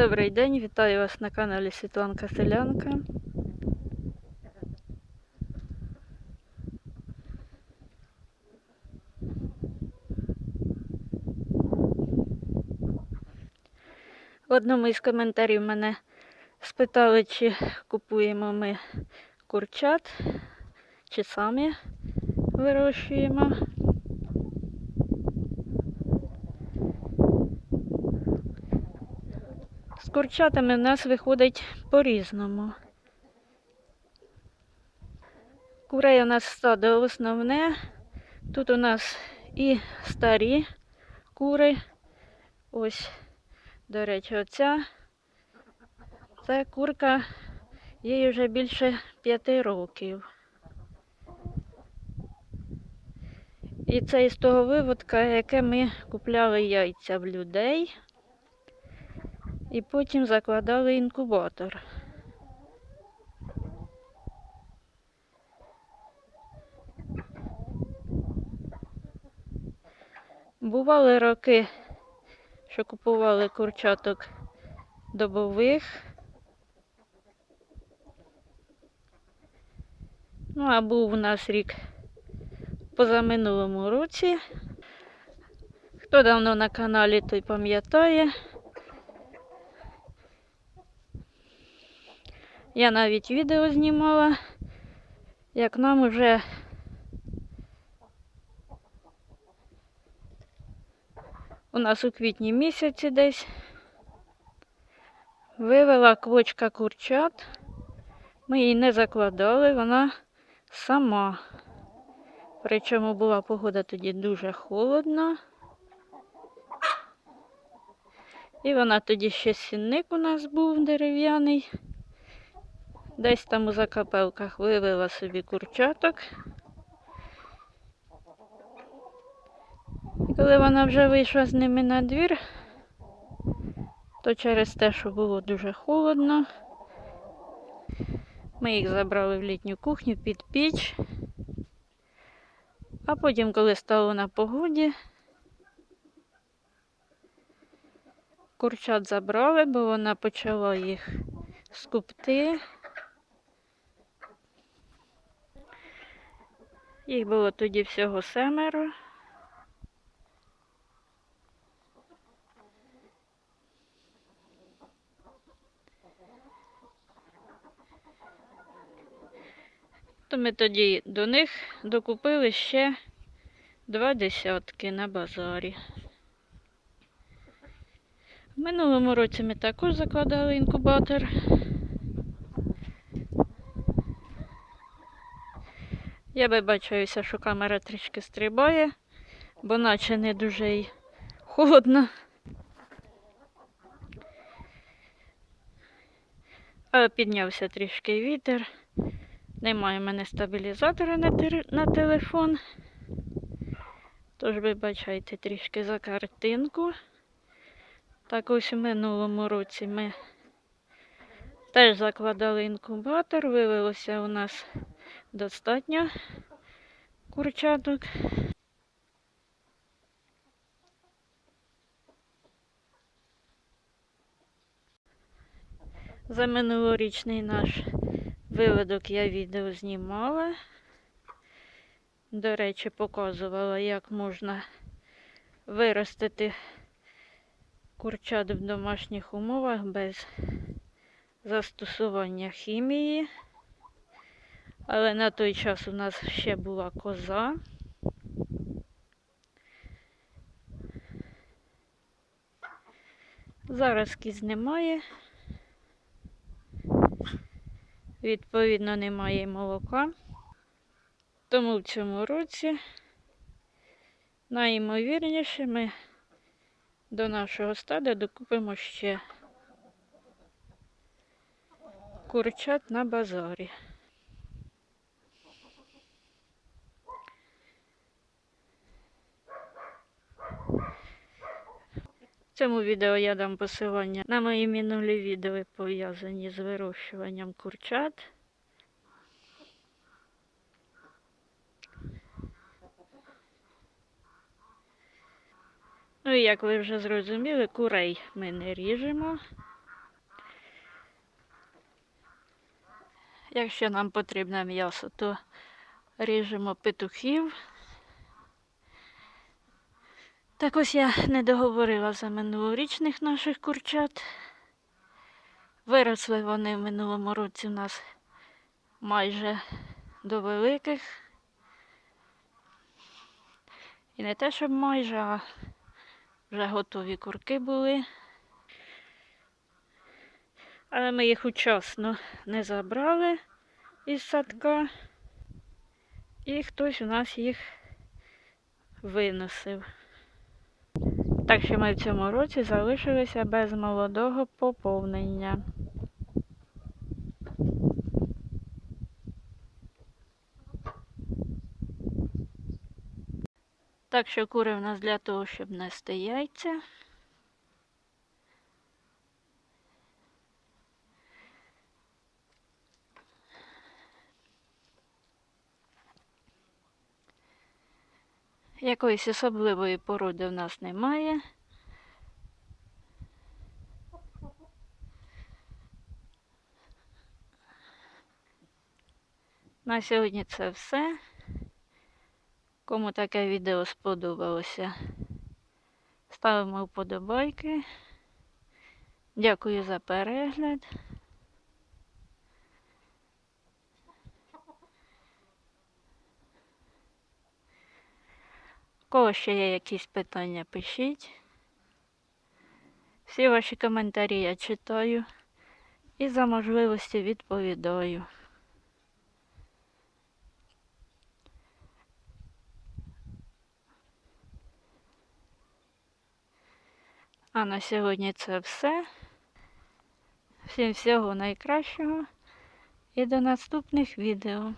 Добрий день, вітаю вас на каналі Світланка Селянка. В одному із коментарів мене спитали, чи купуємо ми курчат, чи самі вирощуємо. З курчатами в нас виходить по-різному. Курей у нас стадо основне. Тут у нас і старі кури. Ось, до речі, оця. Це курка, їй вже більше п'яти років. І це із того виводка, яке ми купляли яйця в людей. І потім закладали інкубатор. Бували роки, що купували курчаток добових. Ну, а був у нас рік позаминулому році. Хто давно на каналі, той пам'ятає. Я навіть відео знімала, як нам уже у нас у квітні місяці десь вивела квочка курчат. Ми її не закладали, вона сама. Причому була погода тоді дуже холодна. І вона тоді ще сінник у нас був дерев'яний. Десь там у закапелках вивела собі курчаток. І коли вона вже вийшла з ними на двір, то через те, що було дуже холодно, ми їх забрали в літню кухню під піч. А потім, коли стало на погоді, курчат забрали, бо вона почала їх скупти. Їх було тоді всього семеро. То ми тоді до них докупили ще два десятки на базарі. В минулому році ми також закладали інкубатор. Я вибачаюся, що камера трішки стрибає, бо наче не дуже й холодно. Але піднявся трішки вітер. Немає в мене стабілізатора на, тер- на телефон. Тож вибачайте трішки за картинку. Так ось у минулому році ми теж закладали інкубатор, вивелося у нас достатньо курчаток. За минулорічний наш виводок я відео знімала. До речі, показувала, як можна виростити курчат в домашніх умовах без застосування хімії. Але на той час у нас ще була коза. Зараз кіз немає. Відповідно, немає молока. Тому в цьому році найімовірніше ми до нашого стада докупимо ще курчат на базарі. В цьому відео я дам посилання на мої минулі відео пов'язані з вирощуванням курчат. Ну і як ви вже зрозуміли, курей ми не ріжемо. Якщо нам потрібне м'ясо, то ріжемо петухів. Так ось я не договорила за минулорічних наших курчат. Виросли вони в минулому році у нас майже до великих. І не те, щоб майже, а вже готові курки були. Але ми їх учасно не забрали із садка. І хтось у нас їх виносив. Так що ми в цьому році залишилися без молодого поповнення. Так що кури в нас для того, щоб нести яйця. Якоїсь особливої породи в нас немає. На сьогодні це все. Кому таке відео сподобалося, ставимо вподобайки. Дякую за перегляд. У кого ще є якісь питання, пишіть. Всі ваші коментарі я читаю і за можливості відповідаю. А на сьогодні це все. Всім всього найкращого і до наступних відео.